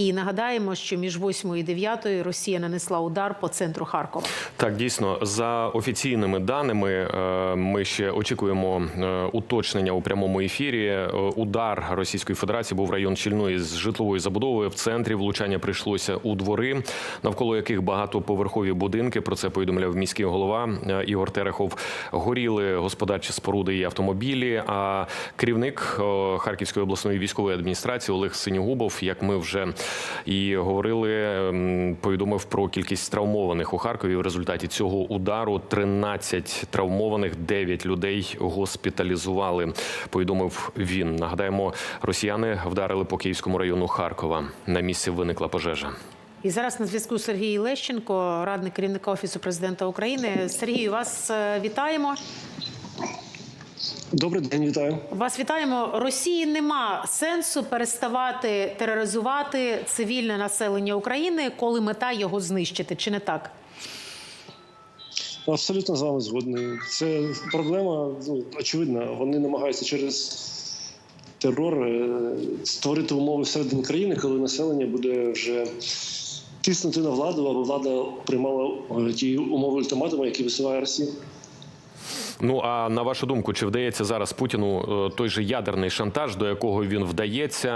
І нагадаємо, що між 8 і 9 Росія нанесла удар по центру Харкова. Так, дійсно, за офіційними даними, е, ми ще очікуємо е, уточнення у прямому ефірі. Е, Удар Російської Федерації був район щільної з житловою забудовою. В центрі влучання прийшлося у двори, навколо яких багатоповерхові будинки. Про це повідомляв міський голова Ігор Терехов. Горіли господарчі споруди і автомобілі. А керівник Харківської обласної військової адміністрації Олег Синігубов, як ми вже і говорили, ем, повідомив про кількість травмованих у Харкові. В результаті цього удару 13 травмованих, 9 людей госпіталізували. Повідомив він. Нагадаємо, росіяни вдарили по Київському району Харкова. На місці виникла пожежа. І зараз на зв'язку Сергій Лещенко, радник керівника офісу президента України. Сергію, вас е, вітаємо. Добрий день, вітаю. Вас вітаємо. Росії нема сенсу переставати тероризувати цивільне населення України, коли мета його знищити, чи не так? Абсолютно з вами згодний. Це проблема ну, очевидна. Вони намагаються через терор е, створити умови всередині країни, коли населення буде вже тиснути на владу, або влада приймала е, ті умови ультиматуму, які висуває Росія. Ну а на вашу думку, чи вдається зараз Путіну е, той же ядерний шантаж, до якого він вдається?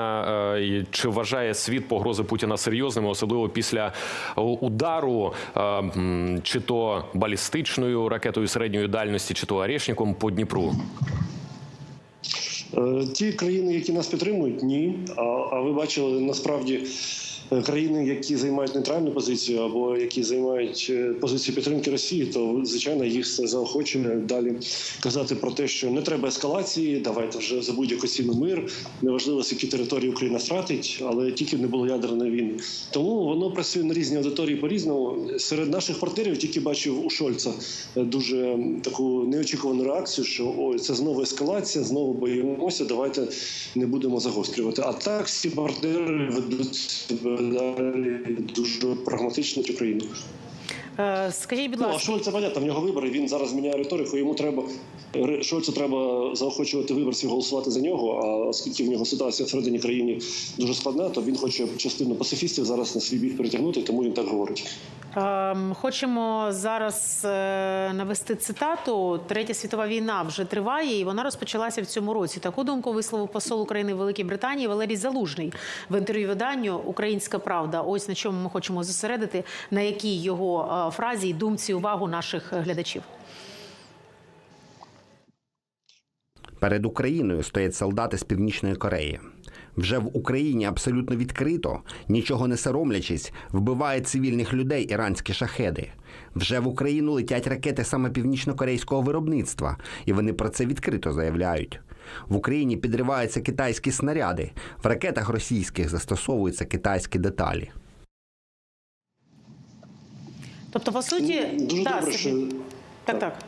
Е, Чи вважає світ погрози Путіна серйозними, особливо після удару, е, чи то балістичною ракетою середньої дальності, чи то Орешником по Дніпру? Ті країни, які нас підтримують, ні. А, а ви бачили насправді країни, які займають нейтральну позицію або які займають е, позицію підтримки Росії, то звичайно їх це заохочує далі казати про те, що не треба ескалації, давайте вже за будь-яку ціну мир. Неважливо, які території Україна втратить, але тільки не було ядерної війни. Тому воно працює на різні аудиторії по різному. Серед наших партнерів тільки бачив у Шольца е, дуже таку неочікувану реакцію, що ой, це знову ескалація, знову боїмося. Давайте не будемо загострювати. А так всі партнери ведуть себе далі дуже прагматично цю Україну. Е, Скажіть, будь Ну а ласка, Шольца, понятно, в нього вибори. Він зараз міняє риторику. Йому треба Ре- Шольцу треба заохочувати виборців голосувати за нього. А оскільки в нього ситуація всередині країни дуже складна, то він хоче частину пацифістів зараз на свій бік перетягнути, тому він так говорить. Ем, хочемо зараз е, навести цитату. Третя світова війна вже триває, і вона розпочалася в цьому році. Таку думку висловив посол України в Великій Британії Валерій Залужний в інтерв'ю виданню Українська Правда. Ось на чому ми хочемо зосередити, на якій його е, фразі і думці увагу наших глядачів. Перед Україною стоять солдати з Північної Кореї. Вже в Україні абсолютно відкрито, нічого не соромлячись, вбивають цивільних людей іранські шахеди. Вже в Україну летять ракети саме північно-корейського виробництва, і вони про це відкрито заявляють. В Україні підриваються китайські снаряди. В ракетах російських застосовуються китайські деталі. Тобто, по суті, Дуже да, добре, що так, так.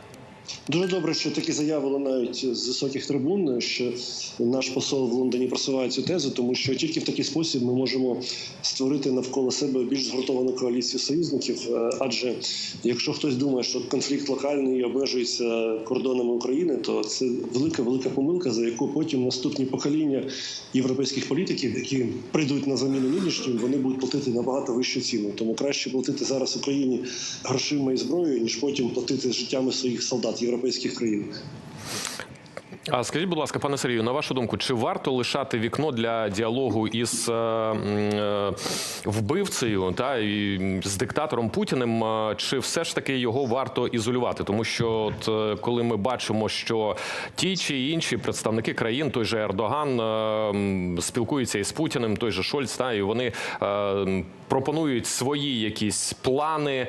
Дуже добре, що такі заяви лунають з високих трибун, що наш посол в Лондоні просуває цю тезу, тому що тільки в такий спосіб ми можемо створити навколо себе більш згуртовану коаліцію союзників. Е, Адже якщо хтось думає, що конфлікт локальний і обмежується кордонами України, то це велика велика помилка, за яку потім наступні покоління європейських політиків, які прийдуть на заміну нинішнім, вони будуть платити набагато вищу ціну. Тому краще платити зараз Україні грошима і зброєю, ніж потім платити життями своїх солдат європейських країн. А скажіть, будь ласка, пане Сергію, на вашу думку, чи варто лишати вікно для діалогу із е, е, вбивцею та і з диктатором Путіним? е, Чи все ж таки його варто ізолювати? Тому що, от коли ми бачимо, що ті чи інші представники країн, той же Ердоган, спілкуються із Путіним, той же Шольц, та і вони пропонують свої якісь плани,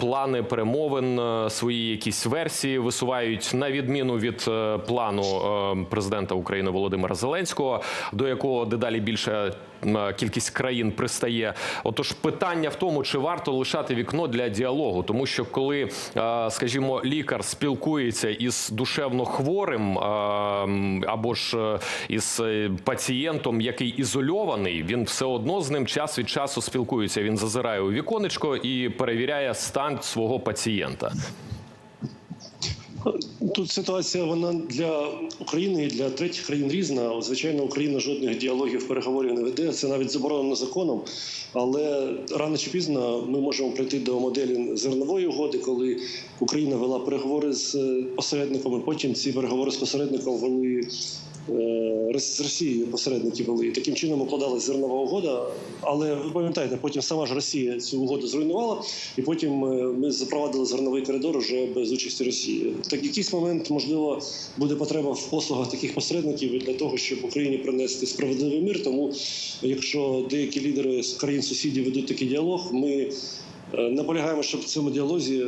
плани перемовин, свої якісь версії висувають на відміну від плану е, президента України Володимира Зеленського, до якого дедалі більше кількість країн пристає. Отож, питання в тому, чи варто лишати вікно для діалогу, тому що коли, е, скажімо, лікар спілкується із душевно хворим е, або ж е, із е, пацієнтом, який ізольований, він все одно з ним час від часу спілкується. Він зазирає у віконечко і перевіряє стан свого пацієнта. Тут ситуація вона для України і для третіх країн різна. Звичайно, Україна жодних діалогів, переговорів не веде. Це навіть заборонено законом. Але рано чи пізно ми можемо прийти до моделі зернової угоди, коли Україна вела переговори з е, посередниками. Потім ці переговори з посередником вели. Е, З Росією посередники вели І таким чином укладалась зернова угода. Але ви пам'ятаєте, потім сама ж Росія цю угоду зруйнувала, і потім е, ми запровадили зерновий коридор вже без участі Росії. Так якийсь момент можливо буде потреба в послугах таких посередників для того, щоб Україні принести справедливий мир. Тому, якщо деякі лідери з країн сусідів ведуть такий діалог, ми е, наполягаємо, щоб в цьому діалозі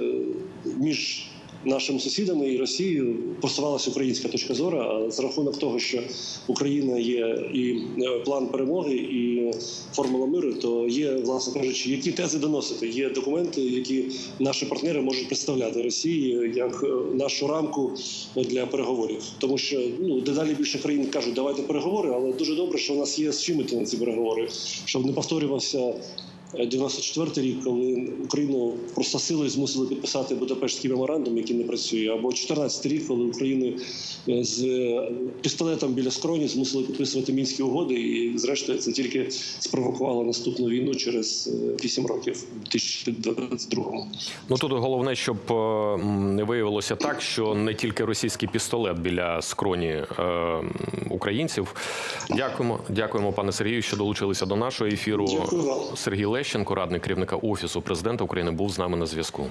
між нашими сусідами і Росією просувалася українська точка зору. А за рахунок того, що Україна є і е, план перемоги, і формула миру, то є, власне кажучи, які тези доносити. Є документи, які наші партнери можуть представляти Росії як е, нашу рамку для переговорів. Тому що ну дедалі більше країн кажуть, давайте переговори, але дуже добре, що у нас є з чим іти на ці переговори, щоб не повторювався. 94 рік, коли Україну просто силою змусили підписати Будапештський меморандум, який не працює, або 14 рік, коли Україну е, з е, пістолетом біля скроні змусили підписувати мінські угоди, і зрештою це тільки спровокувало наступну війну через 8 років у 2022-му. Ну тут головне, щоб е, не виявилося так, що не тільки російський пістолет біля скроні е, українців. Дякуємо, дякуємо, пане Сергію, що долучилися до нашого ефіру. Дякую вам. Сергій Лещенко, радник керівника офісу президента України, був з нами на зв'язку.